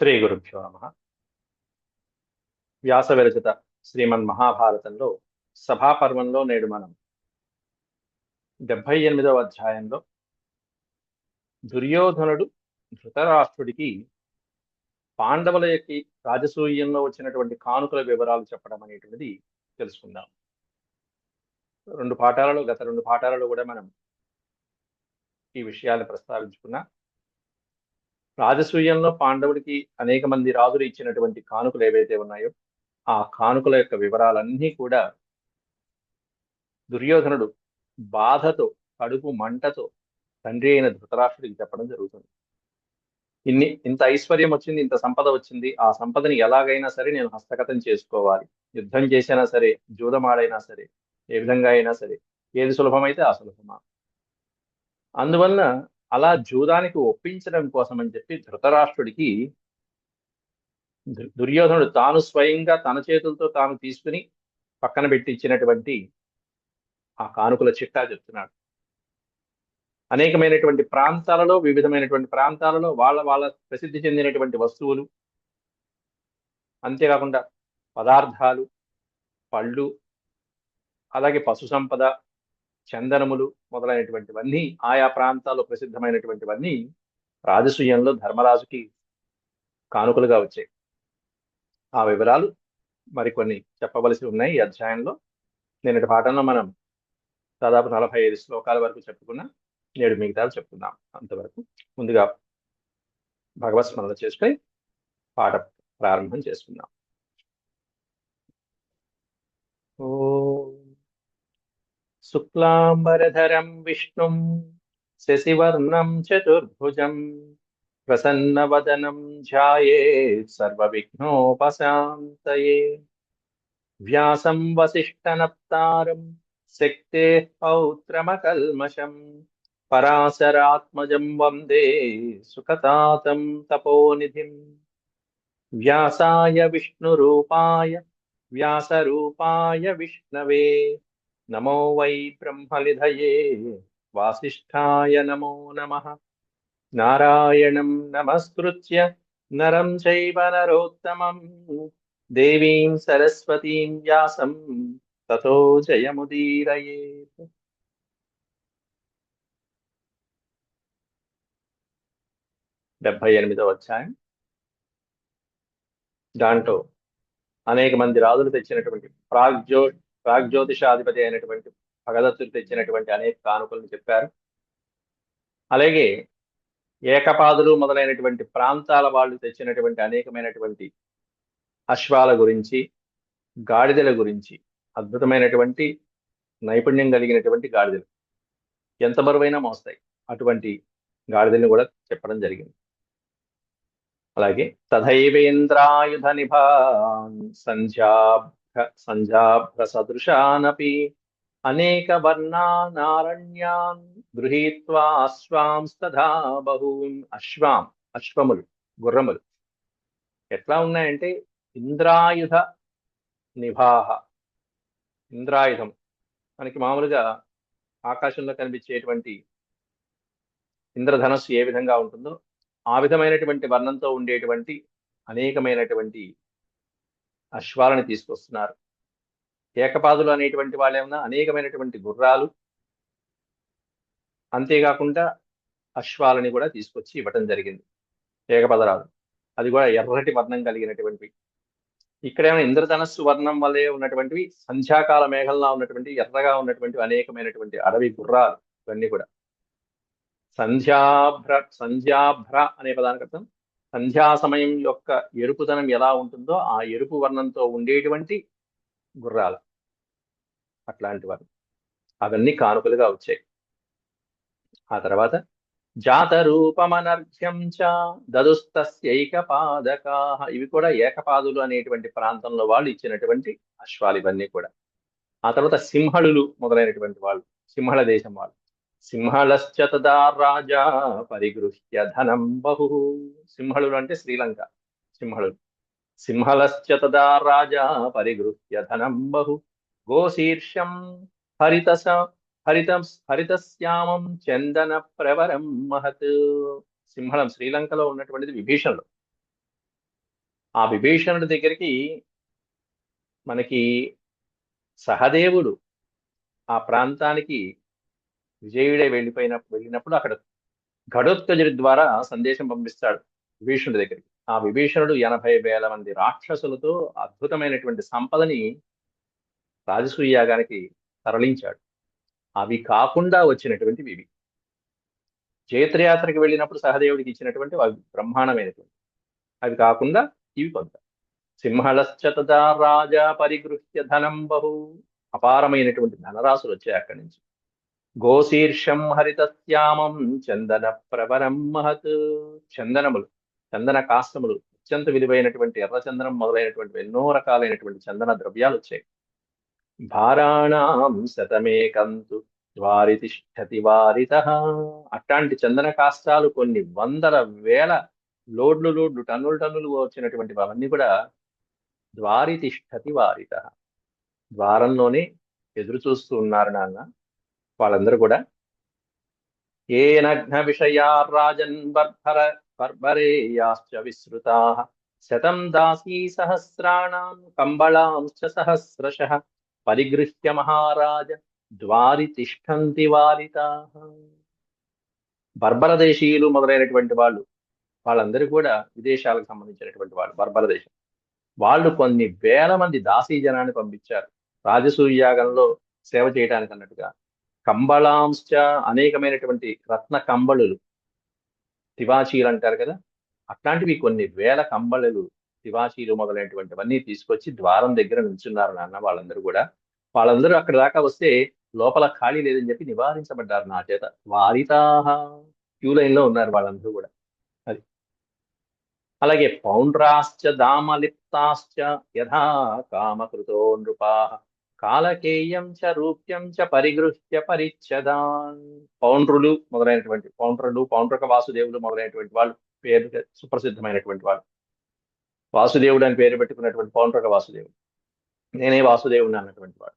శ్రీ గురుభ్యో నమ. వ్యాస విరచిత శ్రీమన్ మహాభారతంలో సభాపర్వంలో నేడు మనం డెబ్భై ఎనిమిదవ అధ్యాయంలో దుర్యోధనుడు ధృతరాష్ట్రుడికి పాండవుల యొక్క రాజసూయంలో వచ్చినటువంటి కానుకల వివరాలు చెప్పడం అనేటువంటిది తెలుసుకుందాం. రెండు పాఠాలలో గత రెండు పాఠాలలో కూడా మనం ఈ విషయాలు ప్రస్తావించుకున్నా. రాజసూయంలో పాండవుడికి అనేక మంది రాజులు ఇచ్చినటువంటి కానుకలు ఏవైతే ఉన్నాయో ఆ కానుకల యొక్క వివరాలన్నీ కూడా దుర్యోధనుడు బాధతో కడుపు మంటతో తండ్రి అయిన ధృతరాష్ట్రుడికి చెప్పడం జరుగుతుంది. ఇన్ని ఇంత ఐశ్వర్యం వచ్చింది ఇంత సంపద వచ్చింది ఆ సంపదని ఎలాగైనా సరే నేను హస్తగతం చేసుకోవాలి. యుద్ధం చేసినా సరే జూదమాడైనా సరే ఏ విధంగా అయినా సరే ఏది సులభమైతే ఆ సులభమా? అందువలన అలా జూదానికి ఒప్పించడం కోసం అని చెప్పి ధృతరాష్ట్రుడికి దుర్యోధనుడు తాను స్వయంగా తన చేతులతో తాను తీసుకుని పక్కన పెట్టించినటువంటి ఆ కానుకల చిట్టా చెప్తున్నాడు. అనేకమైనటువంటి ప్రాంతాలలో వివిధమైనటువంటి ప్రాంతాలలో వాళ్ళ వాళ్ళ ప్రసిద్ధి చెందినటువంటి వస్తువులు అంతేకాకుండా పదార్థాలు పళ్ళు అలాగే పశు సంపద చందనములు మొదలైనటువంటివన్నీ ఆయా ప్రాంతాల్లో ప్రసిద్ధమైనటువంటివన్నీ రాజసూయంలో ధర్మరాజుకి కానుకలుగా వచ్చాయి. ఆ వివరాలు మరికొన్ని చెప్పవలసి ఉన్నాయి ఈ అధ్యాయంలో. నేటి పాఠంలో మనం దాదాపు నలభై ఐదు శ్లోకాల వరకు చెప్పుకున్నా. నేడు మిగతాలు చెప్పుకుందాం అంతవరకు. ముందుగా భగవత్ స్మరణ చేసుకొని పాఠ ప్రారంభం చేసుకుందాం. ఓ शुक्लाम्बरधरं विष्णु शशिवर्णं चतुर्भुज प्रसन्न वनम ध्यानोपात व्या वसिष्ठनप्तारं शक्तेः पौत्रमकल्मषम् पराशरात्मज वंदे सुखतातं व्यासा व्यासाय विष्णुरूपाय, व्यासरूपाय विष्णवे। నమో వై బ్రహ్మలిధయే వాసిష్ఠాయ నమో నమ. నారాయణం నమస్కృత్య నరం చైవ నరోత్తమం. దేవీం సరస్వతీం వ్యాసం తతో జయముదీరయేత్. డెబ్బై ఎనిమిదవ అధ్యాయం. దాంట్లో అనేక మంది రాజులు తెచ్చినటువంటి ప్రాగ్జ్యో ప్రాగ్జ్యోతిషాధిపతి అయినటువంటి భగదత్తుడు తెచ్చినటువంటి అనేక కానుకలను చెప్పారు. అలాగే ఏకపాదులు మొదలైనటువంటి ప్రాంతాల వాళ్ళు తెచ్చినటువంటి అనేకమైనటువంటి అశ్వాల గురించి గాడిదల గురించి అద్భుతమైనటువంటి నైపుణ్యం కలిగినటువంటి గాడిదలు. ఎంత బరువైనా మోస్తాయి. అటువంటి గాడిదల్ని కూడా చెప్పడం జరిగింది. అలాగే తథైవేంద్రాయుధ నిభాన్ సంధ్యా సంధ్యాభ్ర అనేక వర్ణానారణ్యాన్ గృహీత్వా అశ్వాంస్తథా బహూన్ అశ్వాం అశ్వములు గుర్రములు. ఎట్లా ఉన్నాయంటే ఇంద్రాయుధ నిభాహ ఇంద్రాయుధం. మనకి మామూలుగా ఆకాశంలో కనిపించేటువంటి ఇంద్రధనస్సు ఏ విధంగా ఉంటుందో ఆ విధమైనటువంటి వర్ణంతో ఉండేటువంటి అనేకమైనటువంటి అశ్వాలను తీసుకొస్తున్నారు. ఏకపాదులు అనేటువంటి వాళ్ళేమన్నా అనేకమైనటువంటి గుర్రాలు? అంతేకాకుండా అశ్వాలని కూడా తీసుకొచ్చి ఇవ్వటం జరిగింది. ఏకపదరాలు. అది కూడా ఎర్రటి వర్ణం కలిగినటువంటి ఇక్కడేమైనా ఇంద్రధనస్సు వర్ణం వల్లే ఉన్నటువంటివి సంధ్యాకాల మేఘంలా ఉన్నటువంటి ఎర్రగా ఉన్నటువంటి అనేకమైనటువంటి అడవి గుర్రాలు ఇవన్నీ కూడా. సంధ్యాభ్ర సంధ్యాభ్ర అనే పదానికి అర్థం సంధ్యా సమయం యొక్క ఎరుపుతనం ఎలా ఉంటుందో ఆ ఎరుపు వర్ణంతో ఉండేటువంటి గుర్రాలు అట్లాంటి వారు. అవన్నీ కానుకలుగా వచ్చాయి. ఆ తర్వాత జాత రూపమనర్ఘ్యం చ దదుస్తస్యైక పాదకా ఇవి కూడా ఏకపాదులు అనేటువంటి ప్రాంతంలో వాళ్ళు ఇచ్చినటువంటి అశ్వాలు ఇవన్నీ కూడా. ఆ తర్వాత సింహళులు మొదలైనటువంటి వాళ్ళు సింహళ దేశం వాళ్ళు. సింహళశ్చతదా రాజా పరిగృహ్య ధనం బహు. సింహళులు అంటే శ్రీలంక సింహళులు. సింహళశ్చతదా రాజా పరిగృహ్య ధనం బహు. గోశీర్షం హరితస హరిత హరితశ్యామం చందన ప్రవరం మహత్. సింహళం శ్రీలంకలో ఉన్నటువంటిది విభీషణుడు. ఆ విభీషణుడి దగ్గరికి మనకి సహదేవుడు ఆ ప్రాంతానికి విజయుడే వెళ్ళిపోయిన వెళ్ళినప్పుడు అక్కడ ఘటోత్కజుడి ద్వారా సందేశం పంపిస్తాడు విభీషణుడి దగ్గరికి. ఆ విభీషణుడు ఎనభై వేల మంది రాక్షసులతో అద్భుతమైనటువంటి సంపదని రాజసూయాగానికి తరలించాడు. అవి కాకుండా వచ్చినటువంటి ఇవి జైత్రయాత్రకి వెళ్ళినప్పుడు సహదేవుడికి ఇచ్చినటువంటి అవి బ్రహ్మాండమైనటువంటి. అవి కాకుండా ఇవి కొంత. సింహళశ్చతదా రాజా పరిగృహ్య ధనం బహు అపారమైనటువంటి ధనరాశులు వచ్చాయి అక్కడి నుంచి. గోశీర్షం హరితశ్యామం చందన ప్రవరం మహత్. చందనములు చందన కాష్టములు అత్యంత విలువైనటువంటి ఎర్రచందనం మొదలైనటువంటి ఎన్నో రకాలైనటువంటి చందన ద్రవ్యాలు వచ్చాయి. భారాణాం శతమేకంతు ద్వారి తిష్టతి వారిత. అట్లాంటి చందన కాష్టాలు కొన్ని వందల వేల లోడ్లు లోడ్లు టన్నులు టన్నులు వచ్చినటువంటి అవన్నీ కూడా ద్వారి తిష్టతి వారిత. ద్వారంలోనే ఎదురు చూస్తూ ఉన్నారు నాన్న. వాళ్ళందరూ కూడా ఏ నగ్న విషయా రాజన్ బర్భర బర్బరేయాశ్చ విశ్రుతా శతం దాసీ సహస్రాణం కంబళాంశ్చ సహస్రశ పరిగృహ్య మహారాజ ద్వారి తిష్టంతి వారితా బర్బర దేశీయులు మొదలైనటువంటి వాళ్ళు వాళ్ళందరూ కూడా విదేశాలకు సంబంధించినటువంటి వాళ్ళు బర్బర దేశం. వాళ్ళు కొన్ని వేల మంది దాసీ జనాన్ని పంపించారు. రాజసూయాగంలో సేవ చేయడానికి అన్నట్టుగా. కంబళాంశ అనేకమైనటువంటి రత్న కంబళులు. తివాచీలు అంటారు కదా అట్లాంటివి కొన్ని వేల కంబళులు తివాచీలు మొదలైనటువంటివన్నీ తీసుకొచ్చి ద్వారం దగ్గర నిల్చున్నారు నాన్న వాళ్ళందరూ కూడా. వాళ్ళందరూ అక్కడ దాకా వస్తే లోపల ఖాళీ లేదని చెప్పి నివారించబడ్డారు నా చేత. వారితాహ క్యూ లైన్లో ఉన్నారు వాళ్ళందరూ కూడా. అది. అలాగే పౌండ్రాశ్చ దామలిప్తాశ్చ యథా కామకృతో నృపా కాలకేయం చ రూప్యం చ పరిగృహ్య పరిచ్ఛదాన్. పౌండ్రులు మొదలైనటువంటి పౌండ్రులు పౌండ్రక వాసుదేవులు మొదలైనటువంటి వాళ్ళు పేరు సుప్రసిద్ధమైనటువంటి వాళ్ళు. వాసుదేవుడు అని పేరు పెట్టుకున్నటువంటి పౌండ్రక వాసుదేవుడు. నేనే వాసుదేవుడు అన్నటువంటి వాడు.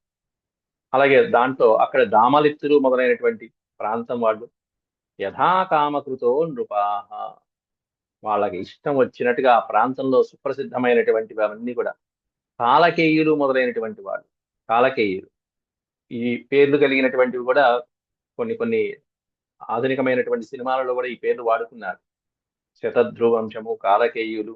అలాగే దాంట్లో అక్కడ దామలిప్తులు మొదలైనటువంటి ప్రాంతం వాళ్ళు యథాకామకృతో నృపాహ వాళ్ళకి ఇష్టం వచ్చినట్టుగా ఆ ప్రాంతంలో సుప్రసిద్ధమైనటువంటి అవన్నీ కూడా కాలకేయులు మొదలైనటువంటి వాళ్ళు. కాలకేయులు. ఈ పేర్లు కలిగినటువంటివి కూడా కొన్ని కొన్ని ఆధునికమైనటువంటి సినిమాలలో కూడా ఈ పేర్లు వాడుకున్నారు శతధ్రువంశము కాలకేయులు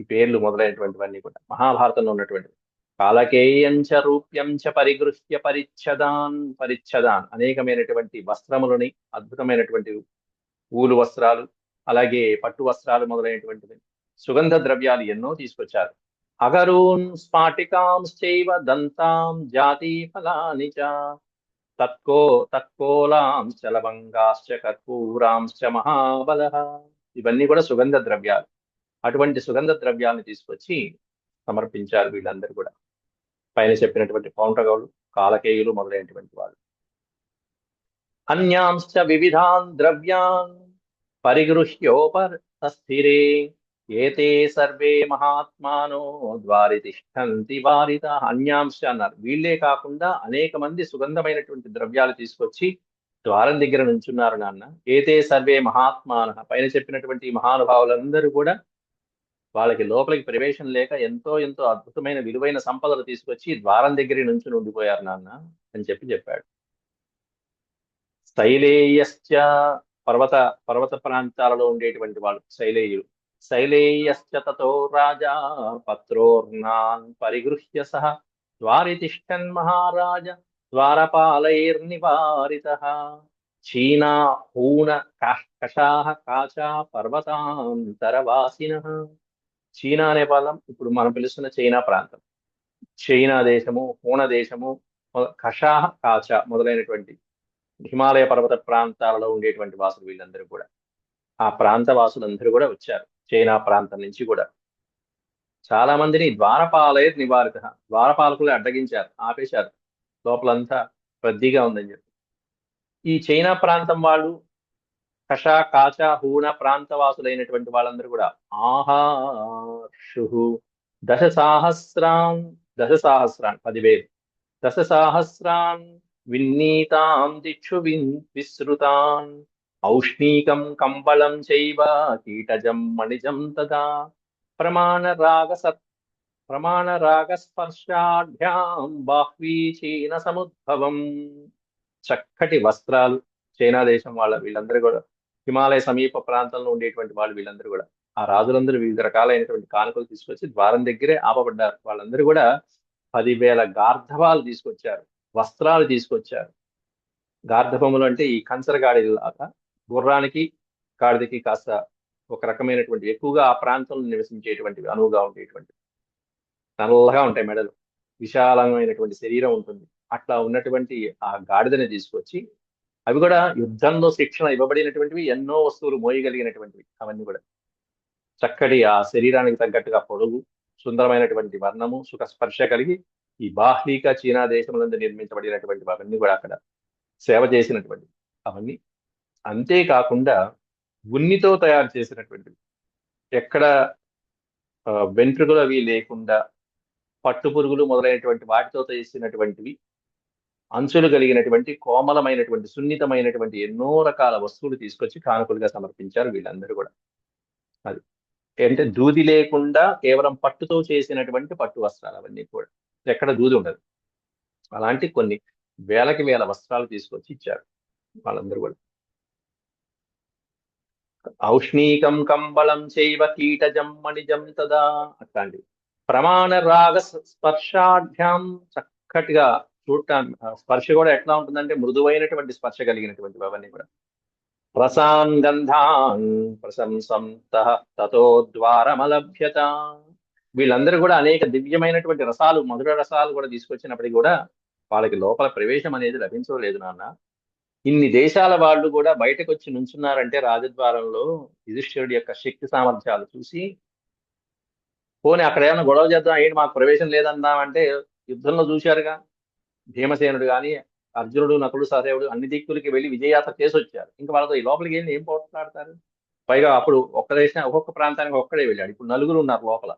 ఈ పేర్లు మొదలైనటువంటివన్నీ కూడా. మహాభారతంలో ఉన్నటువంటివి. కాలకేయంచ రూప్యంచ పరిగృహ్య పరిచ్ఛదాన్ పరిచ్ఛదాన్ అనేకమైనటువంటి వస్త్రములని అద్భుతమైనటువంటి ఊలు వస్త్రాలు అలాగే పట్టు వస్త్రాలు మొదలైనటువంటివి. సుగంధ ద్రవ్యాలు ఎన్నో తీసుకొచ్చారు. అగరూన్ స్ఫాటికాంశ్చైవ దంతాం జాతి ఫలాని చ తత్కో తత్కోలాం లవంగాశ్చ కర్పూరాంశ్చ మహాబల ఇవన్నీ కూడా సుగంధ ద్రవ్యాలు అటువంటి సుగంధ ద్రవ్యాలను తీసుకొచ్చి సమర్పించారు వీళ్ళందరూ కూడా. పైన చెప్పినటువంటి పౌంటగౌలు కాలకేయులు మొదలైనటువంటి వాళ్ళు. అన్యాంశ్చ వివిధాన్ ద్రవ్యాన్ పరిగృహ్యోపస్థిరే ఏతే సర్వే మహాత్మానో ద్వారి తిష్టంతి వారిత అన్యాంశ అన్నారు వీళ్ళే కాకుండా అనేక మంది సుగంధమైనటువంటి ద్రవ్యాలు తీసుకొచ్చి ద్వారం దగ్గర నుంచున్నారు నాన్న. ఏతే సర్వే మహాత్మాన। పైన చెప్పినటువంటి మహానుభావులందరూ కూడా వాళ్ళకి లోపలికి ప్రవేశం లేక ఎంతో ఎంతో అద్భుతమైన విలువైన సంపదలు తీసుకొచ్చి ద్వారం దగ్గర నుంచి ఉండిపోయారు నాన్న అని చెప్పి చెప్పాడు. శైలేయశ్చ పర్వత పర్వత ప్రాంతాలలో ఉండేటువంటి వాళ్ళు శైలేయులు. శైలేయశ్చ తతో రాజా పత్రోర్ణాన్ పరిగృహ్య సహ ద్వారి తిష్టన్ మహారాజ ద్వారపాలైర్నివారిత. చీనా హూణ కషాహ కాచా పర్వతాంతరవాసిన. చీనా అనే పదం ఇప్పుడు మనం పిలుస్తున్న చైనా ప్రాంతం. చైనా దేశము హూణ దేశము కషాహ కాచ మొదలైనటువంటి హిమాలయ పర్వత ప్రాంతాలలో ఉండేటువంటి వాసులు వీళ్ళందరూ కూడా. ఆ ప్రాంత వాసులందరూ కూడా వచ్చారు. చైనా ప్రాంతం నుంచి కూడా. చాలా మందిని ద్వారపాలయ నివారిత ద్వారపాలకులు అడ్డగించారు ఆపేశారు. లోపలంతా రద్దీగా ఉందని చెప్పి. ఈ చైనా ప్రాంతం వాళ్ళు కషా కాచా హూణ ప్రాంతవాసులైనటువంటి వాళ్ళందరూ కూడా ఆహాషు దశ సాహస్రాన్ దశ సాహస్రాన్ పదివేలు. దశ సాహస్రాన్ విన్నీతాం దిక్షు విన్ విశ్రుతాన్ ఔష్ణీకం కంబళం చైవ కీటజం మణిజం తదా ప్రమాణ రాగ సత్ ప్రమాణ రాగ బాహ్వీ బాహ్వీచీన సముద్భవం చక్కటి వస్త్రాలు చైనా దేశం వాళ్ళ వీళ్ళందరూ కూడా హిమాలయ సమీప ప్రాంతంలో ఉండేటువంటి వాళ్ళు వీళ్ళందరూ కూడా. ఆ రాజులందరూ వివిధ రకాలైనటువంటి కానుకలు తీసుకొచ్చి ద్వారం దగ్గరే ఆపబడ్డారు. వాళ్ళందరూ కూడా పదివేల గార్ధవాలు తీసుకొచ్చారు. వస్త్రాలు తీసుకొచ్చారు. గార్ధపములు అంటే ఈ కంచర లాగా గుర్రానికి గాడిదకి కాస్త ఒక రకమైనటువంటి ఎక్కువగా ఆ ప్రాంతంలో నివసించేటువంటివి అనువుగా ఉండేటువంటి నల్లగా ఉంటాయి మెడలు. విశాలమైనటువంటి శరీరం ఉంటుంది. అట్లా ఉన్నటువంటి ఆ గాడిదని తీసుకొచ్చి అవి కూడా యుద్ధంలో శిక్షణ ఇవ్వబడినటువంటివి ఎన్నో వస్తువులు మోయగలిగినటువంటివి. అవన్నీ కూడా. చక్కటి ఆ శరీరానికి తగ్గట్టుగా పొడుగు సుందరమైనటువంటి వర్ణము సుఖ స్పర్శ కలిగి ఈ బాహ్లీక చీనా దేశములందు నిర్మించబడినటువంటి అవన్నీ కూడా అక్కడ సేవ చేసినటువంటి అవన్నీ అంతేకాకుండా ఉన్నితో తయారు చేసినటువంటివి ఎక్కడ వెంట్రుకలు అవి లేకుండా పట్టు పురుగులు మొదలైనటువంటి వాటితో చేసినటువంటివి అంచులు కలిగినటువంటి కోమలమైనటువంటి సున్నితమైనటువంటి ఎన్నో రకాల వస్తువులు తీసుకొచ్చి కానుకలుగా సమర్పించారు వీళ్ళందరూ కూడా. అది. అంటే దూది లేకుండా కేవలం పట్టుతో చేసినటువంటి పట్టు వస్త్రాలు అవన్నీ కూడా. ఎక్కడ దూది ఉండదు. అలాంటి కొన్ని వేలకి వేల వస్త్రాలు తీసుకొచ్చి ఇచ్చారు వాళ్ళందరూ కూడా. ఔష్ణీకం కంబళం చైవ కీటజం మణిజం తదా అట్లాంటి ప్రమాణ రాగ స్పర్శాఢ్యాం చక్కటిగా చూడటానికి స్పర్శ కూడా ఎట్లా ఉంటుందంటే మృదువైనటువంటి స్పర్శ కలిగినటువంటి అవన్నీ కూడా. రసాన్ గంధాన్ ప్రశంసంత తతో ద్వారమలభ్యత. వీళ్ళందరూ కూడా అనేక దివ్యమైనటువంటి రసాలు మధుర రసాలు కూడా తీసుకొచ్చినప్పటికీ కూడా వాళ్ళకి లోపల ప్రవేశం అనేది లభించలేదు నాన్న. ఇన్ని దేశాల వాళ్ళు కూడా బయటకు వచ్చి నుంచున్నారంటే రాజద్వారంలో యుధిష్ఠిరుడి యొక్క శక్తి సామర్థ్యాలు చూసి పోనీ అక్కడ ఏమైనా గొడవ చేద్దాం ఏంటి మాకు ప్రవేశం లేదందామంటే యుద్ధంలో చూశారుగా. భీమసేనుడు కానీ అర్జునుడు నకుడు సహదేవుడు అన్ని దిక్కులకి వెళ్ళి విజయయాత్ర చేసి వచ్చారు ఇంకా వాళ్ళతో ఈ లోపలికి వెళ్ళి ఏం పోట్లాడతారు? పైగా అప్పుడు ఒక్క దేశం ఒక్కొక్క ప్రాంతానికి ఒక్కడే వెళ్ళాడు. ఇప్పుడు నలుగురు ఉన్నారు లోపల.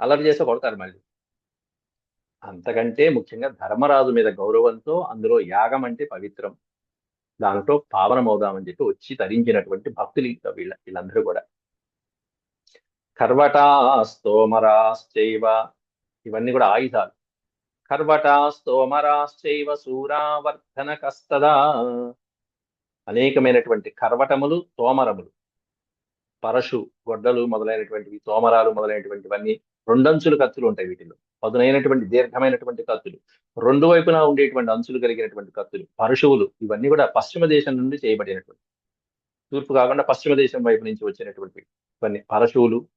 అల్లరి చేస్తే కొడతారు మళ్ళీ. అంతకంటే ముఖ్యంగా ధర్మరాజు మీద గౌరవంతో అందులో యాగం అంటే పవిత్రం. దాంట్లో పావనమవుదామని చెప్పి వచ్చి తరించినటువంటి భక్తులు వీళ్ళ వీళ్ళందరూ కూడా. కర్వటాస్తోమరాశ్చైవ ఇవన్నీ కూడా ఆయుధాలు. కర్వటాస్తోమరాశ్చైవ సూరావర్ధన కస్తదా అనేకమైనటువంటి కర్వటములు తోమరములు. పరశు గొడ్డలు మొదలైనటువంటివి తోమరాలు మొదలైనటువంటివన్నీ రెండంచులు కత్తులు ఉంటాయి వీటిలో పదునైనటువంటి దీర్ఘమైనటువంటి కత్తులు. రెండు వైపులా ఉండేటువంటి అంచులు కలిగినటువంటి కత్తులు పరశువులు ఇవన్నీ కూడా పశ్చిమ దేశం నుండి చేయబడినటువంటి. తూర్పు కాకుండా పశ్చిమ దేశం వైపు నుంచి వచ్చినటువంటి ఇవన్నీ పరశువులు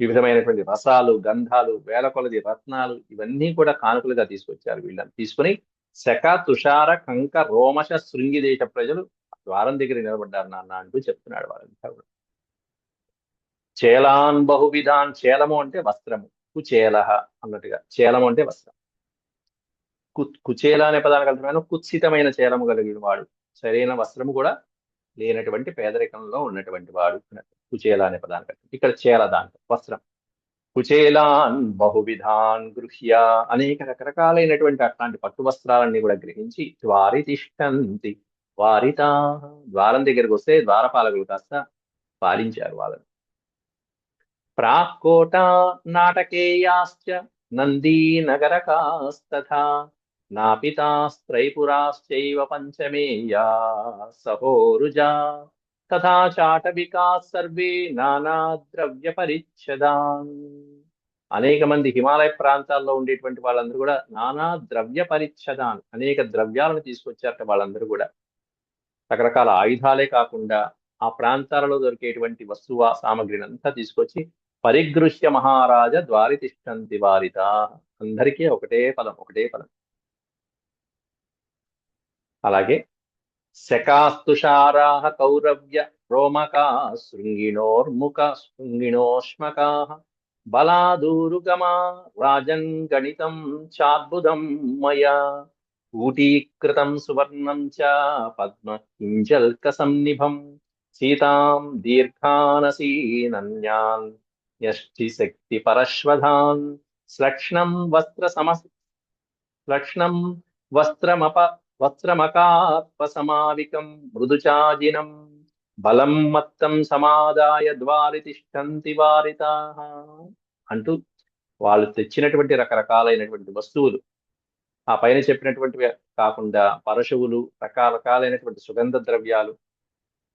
వివిధమైనటువంటి రసాలు గంధాలు వేల కొలది రత్నాలు ఇవన్నీ కూడా కానుకలుగా తీసుకొచ్చారు వీళ్ళని. తీసుకుని శక తుషార కంక రోమశ శృంగి దేశ ప్రజలు ద్వారం దగ్గర నిలబడ్డారు నాన్న అంటూ చెప్తున్నాడు వారంతా కూడా. చేలాన్ బహువిధాన్ చేలము అంటే వస్త్రము. కుచేల అన్నట్టుగా. చేలం అంటే వస్త్రం. కు కుచేల అనే పదానికి అర్థమైన కుత్సితమైన చేలము కలిగిన వాడు. సరైన వస్త్రము కూడా లేనటువంటి పేదరికంలో ఉన్నటువంటి వాడు కుచేల అనే పదానికి అర్థం. ఇక్కడ చేల దాంట్లో వస్త్రం. కుచేలాన్ బహువిధాన్ గృహ్య అనేక రకరకాలైనటువంటి అట్లాంటి పట్టు వస్త్రాలన్నీ కూడా గ్రహించి ద్వారి తిష్టంతి. వారిత ద్వారం దగ్గరికి వస్తే ద్వారపాలకులు కాస్త పాలించారు వాళ్ళని. ప్రాక్కోటా నాటకేయాశ్చ నందీనగరకాస్తథా నాపితాస్త్రైపురాశ్చైవ పంచమేయా సహోరుజా తథా చాటవికా సర్వే నానా ద్రవ్య పరిచ్ఛదాన్ అనేక మంది హిమాలయ ప్రాంతాల్లో ఉండేటువంటి వాళ్ళందరూ కూడా నానా ద్రవ్య పరిచ్ఛదాన్ అనేక ద్రవ్యాలను తీసుకొచ్చారట వాళ్ళందరూ కూడా రకరకాల ఆయుధాలే కాకుండా ఆ ప్రాంతాలలో దొరికేటువంటి వస్తువ సామగ్రిని అంతా తీసుకొచ్చి పరిగృహ్య మహారాజ ద్వారి తిష్టంతి వారిత అందరికీ ఒకటే పదం ఒకటే పదం అలాగే శకాస్తుషారాహ కౌరవ్య రోమకా శృంగిణోర్ముఖ శృంగిణోష్మకా బలాదూరుగమా రాజన్ గణితం చాద్భుతం మయా ఊటీకృతం సువర్ణం చ పద్మ కింజల్క సన్నిభం సీతాం దీర్ఘానసీనన్యాన్ యష్టి శక్తి పరశ్వధాన్ శ్లక్ష్ణం వస్త్ర సమ శ్లక్ష్ణం వస్త్రమప వస్త్రమకాత్మ సమావికం మృదుచాజినం బలం మత్తం సమాదాయ ద్వారి తిష్టంతి వారితా అంటూ వాళ్ళు తెచ్చినటువంటి రకరకాలైనటువంటి వస్తువులు. ఆ పైన చెప్పినటువంటివి కాకుండా పరశువులు రకరకాలైనటువంటి సుగంధ ద్రవ్యాలు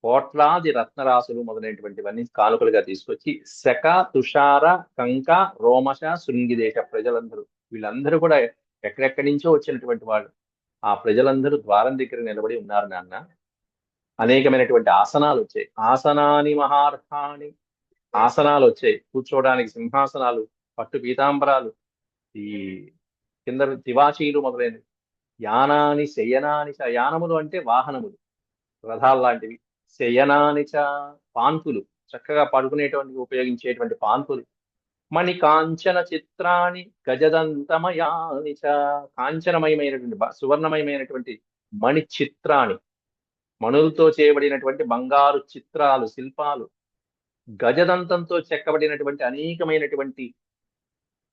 కోట్లాది రత్నరాశులు మొదలైనటువంటివన్నీ కానుకలుగా తీసుకొచ్చి శక తుషార కంక రోమశ శృంగి దేశ ప్రజలందరూ వీళ్ళందరూ కూడా ఎక్కడెక్కడి నుంచో వచ్చినటువంటి వాళ్ళు ఆ ప్రజలందరూ ద్వారం దగ్గర నిలబడి ఉన్నారు నాన్న. అనేకమైనటువంటి ఆసనాలు వచ్చాయి. ఆసనాని మహార్హాని ఆసనాలు వచ్చాయి. కూర్చోవడానికి సింహాసనాలు పట్టు పీతాంబరాలు ఈ కింద తివాచీలు మొదలైనవి. యానాని శయనాని యానములు అంటే వాహనములు రథాలు లాంటివి. శయనాని చ పాన్పులు చక్కగా పడుకునేటువంటి ఉపయోగించేటువంటి పాన్పులు. మణి కాంచన చిత్రాన్ని గజదంతమయాని చ కాంచనమయమైనటువంటి సువర్ణమయమైనటువంటి మణి చిత్రాన్ని మణులతో చేయబడినటువంటి బంగారు చిత్రాలు శిల్పాలు గజదంతంతో చెక్కబడినటువంటి అనేకమైనటువంటి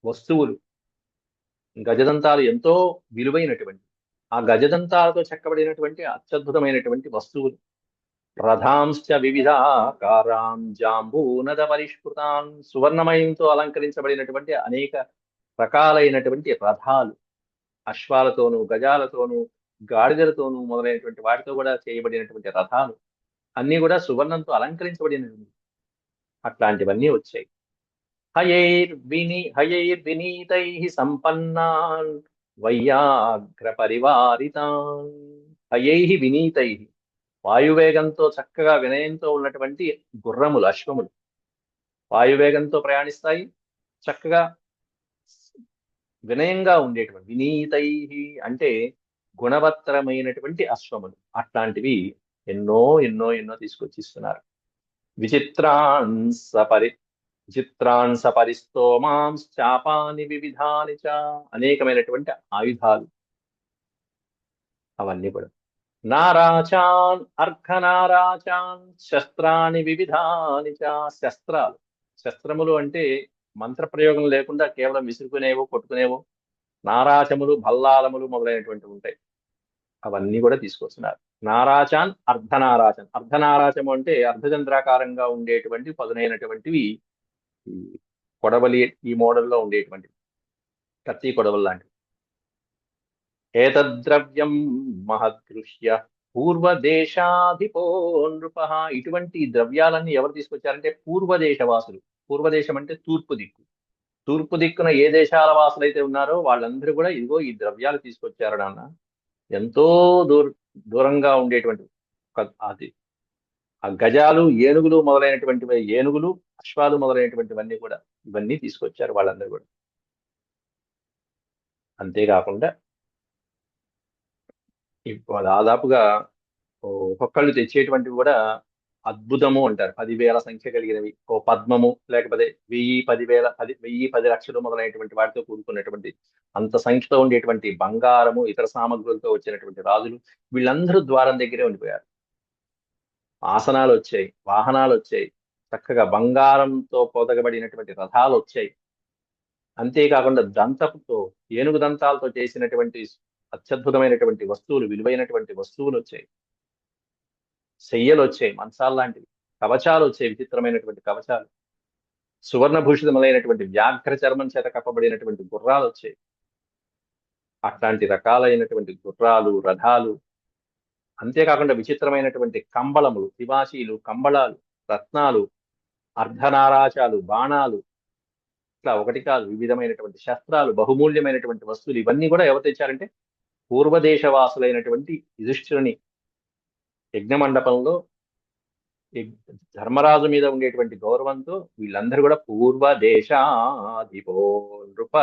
వస్తువులు. గజదంతాలు ఎంతో విలువైనటువంటి ఆ గజదంతాలతో చెక్కబడినటువంటి అత్యద్భుతమైనటువంటి వస్తువులు. రథాంశ్చ వివిధాకారాం జాంబూనద పరిష్కృతాన్ సువర్ణమయంతో అలంకరించబడినటువంటి అనేక రకాలైనటువంటి రథాలు. అశ్వాలతోనూ గజాలతోనూ గాడిదలతోనూ మొదలైనటువంటి వాటితో కూడా చేయబడినటువంటి రథాలు. అన్ని కూడా సువర్ణంతో అలంకరించబడినవి. అట్లాంటివన్నీ వచ్చాయి. హయైర్విని హయైర్వినీతై సంపన్నాన్ వయ్యాగ్ర పరివారితాన్ హయై వినీతై వాయువేగంతో చక్కగా వినయంతో ఉన్నటువంటి గుర్రములు అశ్వములు. వాయువేగంతో ప్రయాణిస్తాయి. చక్కగా వినయంగా ఉండేటువంటి వినీతై అంటే గుణవత్తరమైనటువంటి అశ్వములు. అట్లాంటివి ఎన్నో ఎన్నో ఎన్నో తీసుకొచ్చి ఇస్తున్నారు విచిత్రాంస పరి విచిత్రాంస సపరిస్తోమాం చాపాని వివిధాని చ అనేకమైనటువంటి ఆయుధాలు. అవన్నీ కూడా. నారాచాన్ అర్ఘనారాచాన్ శస్త్రాన్ని వివిధాని చ శస్త్రాలు. శస్త్రములు అంటే మంత్రప్రయోగం లేకుండా కేవలం విసురుకునేవో కొట్టుకునేవో నారాచములు భల్లాలములు మొదలైనటువంటివి ఉంటాయి. అవన్నీ కూడా తీసుకొస్తున్నారు. నారాచాన్ అర్ధనారాచన్. అర్ధనారాచము అంటే అర్ధచంద్రాకారంగా ఉండేటువంటి పదునైనటువంటివి ఈ కొడవలి ఈ మోడల్లో ఉండేటువంటివి. కత్తి కొడవలు లాంటివి ఏతద్ద్రవ్యం మహద్గృహ్య పూర్వదేశాధిపో నృప. ఇటువంటి ద్రవ్యాలన్నీ ఎవరు తీసుకొచ్చారంటే పూర్వదేశవాసులు. పూర్వదేశం అంటే తూర్పు దిక్కు. తూర్పు దిక్కున ఏ దేశాల వాసులు అయితే ఉన్నారో వాళ్ళందరూ కూడా ఇదిగో ఈ ద్రవ్యాలు తీసుకొచ్చారు నాన్న. ఎంతో దూర దూరంగా ఉండేటువంటి అది. ఆ గజాలు ఏనుగులు మొదలైనటువంటివి ఏనుగులు అశ్వాలు మొదలైనటువంటివన్నీ కూడా ఇవన్నీ తీసుకొచ్చారు వాళ్ళందరూ కూడా. అంతేకాకుండా దాదాపుగా ఒక్కొక్కళ్ళు తెచ్చేటువంటివి కూడా అద్భుతము అంటారు. పదివేల సంఖ్య కలిగినవి. ఓ పద్మము లేకపోతే వెయ్యి పదివేల పది వెయ్యి పది లక్షలు మొదలైనటువంటి వాటితో కూడుకున్నటువంటి అంత సంఖ్యతో ఉండేటువంటి బంగారము ఇతర సామగ్రులతో వచ్చినటువంటి రాజులు వీళ్ళందరూ ద్వారం దగ్గరే ఉండిపోయారు. ఆసనాలు వచ్చాయి వాహనాలు వచ్చాయి చక్కగా బంగారంతో పొదగబడినటువంటి రథాలు వచ్చాయి. అంతేకాకుండా దంతపుతో ఏనుగు దంతాలతో చేసినటువంటి అత్యద్భుతమైనటువంటి వస్తువులు విలువైనటువంటి వస్తువులు వచ్చాయి. శయ్యలు వచ్చాయి మంచాలు లాంటివి కవచాలు వచ్చాయి విచిత్రమైనటువంటి కవచాలు. సువర్ణభూషితములైనటువంటి వ్యాఘ్ర చర్మం చేత కప్పబడినటువంటి గుర్రాలు వచ్చాయి అట్లాంటి రకాలైనటువంటి గుర్రాలు రథాలు అంతేకాకుండా విచిత్రమైనటువంటి కంబళములు తివాసీలు కంబళాలు రత్నాలు అర్ధనారాచాలు బాణాలు ఇట్లా ఒకటి కాదు వివిధమైనటువంటి శస్త్రాలు బహుమూల్యమైనటువంటి వస్తువులు ఇవన్నీ కూడా ఎవరు తెచ్చారంటే పూర్వదేశవాసులైనటువంటి యుధిష్ఠిరుని యజ్ఞ మండపంలో ధర్మరాజు మీద ఉండేటువంటి గౌరవంతో వీళ్ళందరూ కూడా పూర్వ దేశాధిపో నృప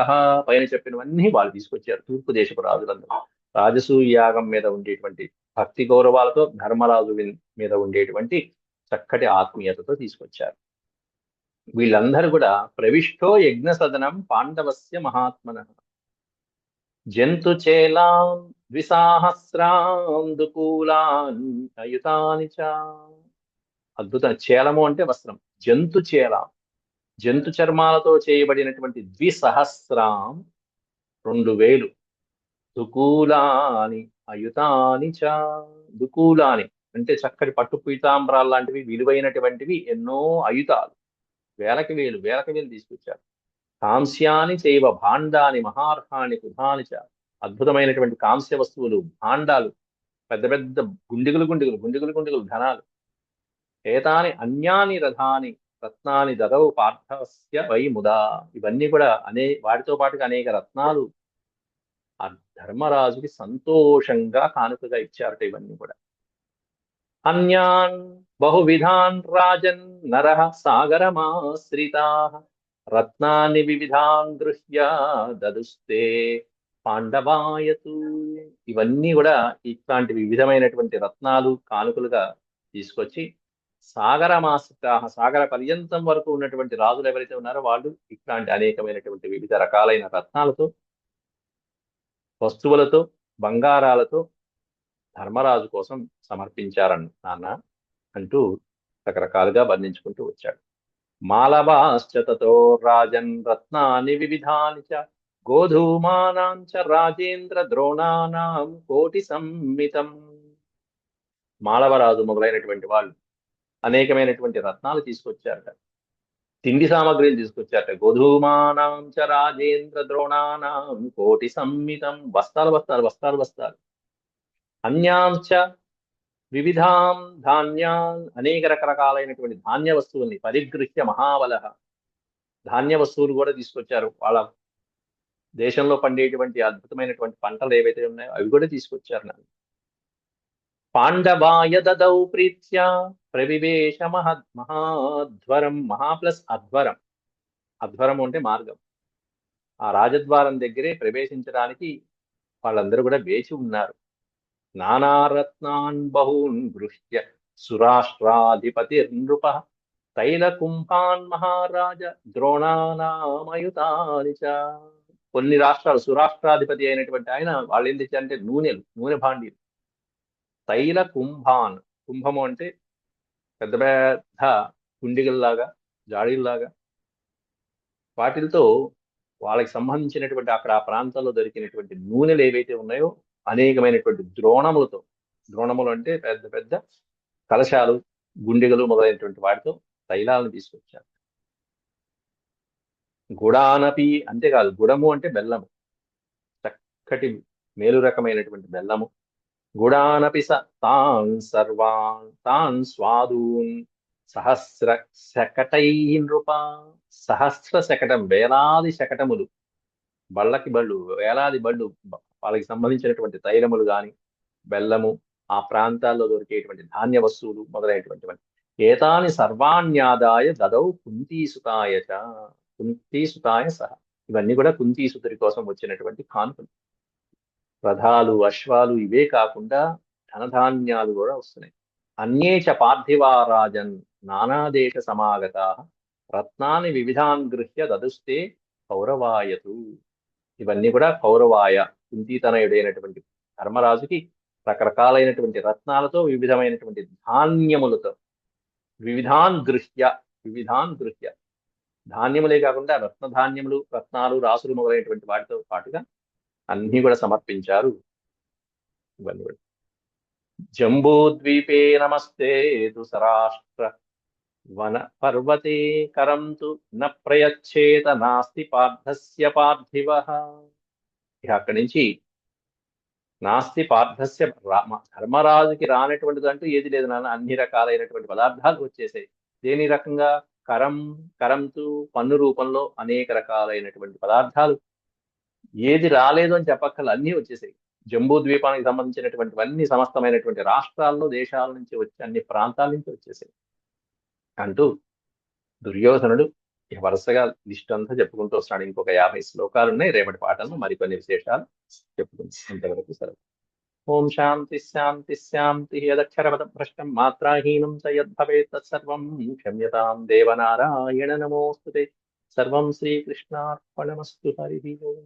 పైన చెప్పినవన్నీ వాళ్ళు తీసుకొచ్చారు తూర్పు దేశపు రాజులందరూ. రాజసూయాగం మీద ఉండేటువంటి భక్తి గౌరవాలతో ధర్మరాజు మీద ఉండేటువంటి చక్కటి ఆత్మీయతతో తీసుకొచ్చారు. వీళ్ళందరూ కూడా ప్రవిష్టో యజ్ఞ సదనం పాండవస్య మహాత్మన జంతు చేలాం ద్విసాహస్రాం దుకూలాన్ అయుతాని చ. అద్భుతం. చేలము అంటే వస్త్రం. జంతు చేలాం జంతు చర్మాలతో చేయబడినటువంటి ద్విసహస్రాం రెండు వేలు. దుకూలాని అయుతాని చ. దుకూలాని అంటే చక్కటి పట్టు పీతాంబరాలు లాంటివి విలువైనటువంటివి ఎన్నో అయుతాలు. వేలకి వేలు. వేలకి వేలు తీసుకొచ్చారు. కాంస్యాని చైవ భాండాని మహార్హాని కుధాని చ. అద్భుతమైనటువంటి కాంస్య వస్తువులు భాండాలు పెద్ద పెద్ద గుండిగులు గుండిగులు గుండిగులు గుండిగులు ధనాలు. ఏతాని అన్యాని రథాని రత్నాని దదవు పార్థస్య వై ముదా. ఇవన్నీ కూడా అనే వాటితో పాటుగా అనేక రత్నాలు ఆ ధర్మరాజుకి సంతోషంగా కానుకగా ఇచ్చారట ఇవన్నీ కూడా. అన్యాన్ బహువిధాన్ రాజన్ నర సాగరమాశ్రితా. రత్నాన్ని వివిధాన్ గృహ్య దదుస్తే పాండవాయతు. ఇవన్నీ కూడా ఇట్లాంటి వివిధమైనటువంటి రత్నాలు కానుకలుగా తీసుకొచ్చి సాగర మాస సాగర పర్యంతం వరకు ఉన్నటువంటి రాజులు ఎవరైతే ఉన్నారో వాళ్ళు ఇట్లాంటి అనేకమైనటువంటి వివిధ రకాలైన రత్నాలతో వస్తువులతో బంగారాలతో ధర్మరాజు కోసం సమర్పించారన్న నాన్న అంటూ రకరకాలుగా వర్ణించుకుంటూ వచ్చాడు. మాలవాశ్చ తతో రాజన్ రత్నాని వివిధాని చ గోధూమానాం చ రాజేంద్ర ద్రోణానాం కోటి సంమితం. మాలవరాజు మొదలైనటువంటి వాళ్ళు అనేకమైనటువంటి రత్నాలు తీసుకొచ్చారట. తిండి సామాగ్రిలు తీసుకొచ్చారట. గోధూమానాం చ రాజేంద్ర ద్రోణానాం కోటి సంమితం. బస్తాలు బస్తాలు బస్తాలు బస్తాలు అన్యాంచ వివిధాం ధాన్యాన్ అనేక రకరకాలైనటువంటి ధాన్య వస్తువుల్ని పరిగృహ్య మహాబల ధాన్య వస్తువులు కూడా తీసుకొచ్చారు. వాళ్ళ దేశంలో పండేటువంటి అద్భుతమైనటువంటి పంటలు ఏవైతే ఉన్నాయో అవి కూడా తీసుకొచ్చారు నన్ను. పాండవాయ దదౌ ప్రీత్యా ప్రవివేశ మహ మహాధ్వరం మహా ప్లస్ అధ్వరం. అధ్వరం అంటే మార్గం. ఆ రాజద్వారం దగ్గరే ప్రవేశించడానికి వాళ్ళందరూ కూడా వేచి ఉన్నారు. నానారత్నాన్ బహూన్ గృహ్య సురాష్ట్రాధిపతిర్నృప తైలకుంభాన్ మహారాజ ద్రోణానామయుతాని చ. కొన్ని రాష్ట్రాలు సురాష్ట్రాధిపతి అయినటువంటి ఆయన వాళ్ళు ఏం తెచ్చారంటే నూనెలు నూనె భాండీలు. తైల కుంభాన్ కుంభము అంటే పెద్ద పెద్ద కుండిగల్లాగా జాడీల్లాగా. వాటితో వాళ్ళకి సంబంధించినటువంటి అక్కడ ఆ ప్రాంతాల్లో దొరికినటువంటి నూనెలు ఏవైతే ఉన్నాయో అనేకమైనటువంటి ద్రోణములతో ద్రోణములు అంటే పెద్ద పెద్ద కలశాలు గుండెగలు మొదలైనటువంటి వాటితో తైలాలను తీసుకొచ్చారు. గుడానపి అంతేకాదు గుడము అంటే బెల్లము. చక్కటి మేలు రకమైనటువంటి బెల్లము. గుడానపి స తాన్ సర్వాన్ తాన్ స్వాదూన్ సహస్ర శకటై నృప సహస్ర శకటం వేలాది శకటములు. బళ్ళకి బళ్ళు వేలాది బళ్ళు వాళ్ళకి సంబంధించినటువంటి తైలములు కానీ బెల్లము ఆ ప్రాంతాల్లో దొరికేటువంటి ధాన్య వస్తువులు మొదలైనటువంటి ఏతాని సర్వాణ్యాదాయ దదౌ కుంతీసుతాయ చ కుంతీసుతాయ సహ. ఇవన్నీ కూడా కుంతీసుతుడి కోసం వచ్చినటువంటి కానుకలు. రథాలు అశ్వాలు ఇవే కాకుండా ధనధాన్యాలు కూడా వస్తున్నాయి. అన్యే చ పార్థివారాజన్ నానాదేశ సమాగత రత్నాన్ని వివిధాన్ గృహ్య దదుస్తే కౌరవాయతు. ఇవన్నీ కూడా కౌరవాయ కుంతీతనయుడైనటువంటి ధర్మరాజుకి రకరకాలైనటువంటి రత్నాలతో వివిధమైనటువంటి ధాన్యములతో వివిధాన్ దృశ్య వివిధాన్ దృశ్య ధాన్యములే కాకుండా రత్న ధాన్యములు రత్నాలు రాసులు మొదలైనటువంటి వాటితో పాటుగా అన్ని కూడా సమర్పించారు ఇవన్నీ. కూడా జంబూద్వీపే నమస్తే దుసరాష్ట్ర వన పర్వతే కరం తు న ప్రయచ్చేత నాస్తి పార్థస్య పార్థివ. ఇక అక్కడి నుంచి నాస్తి పార్థస్య ధర్మరాజుకి రానటువంటిది అంటూ ఏది లేదు నాన్న. అన్ని రకాలైనటువంటి పదార్థాలు వచ్చేసాయి. దేని రకంగా? కరం కరంతు పన్ను రూపంలో అనేక రకాలైనటువంటి పదార్థాలు. ఏది రాలేదు అని చెప్పక్కల అన్నీ వచ్చేసాయి. జంబూ ద్వీపానికి సంబంధించినటువంటివన్నీ సమస్తమైనటువంటి రాష్ట్రాల్లో దేశాల నుంచి వచ్చి అన్ని ప్రాంతాల నుంచి వచ్చేసాయి. అంటూ దుర్యోధనుడు ఇక వరుసగా లిస్ట్ అంతా చెప్పుకుంటూ వస్తున్నాడు ఇంకొక యాభై శ్లోకాలు ఉన్నాయి. రేపటి పాఠంలో మరికొన్ని విశేషాలు చెప్పుకుంటాం ఇంతవరకు సరే ఓం శాంతి శాంతి శాంతి యదక్షరపద భ్రష్టం మాత్రాహీనం చ యద్భవేత్ తత్సర్వం. క్షమ్యతాం దేవనారాయణ నమోస్తుతే. సర్వం శ్రీకృష్ణార్పణమస్తు హరి ఓం.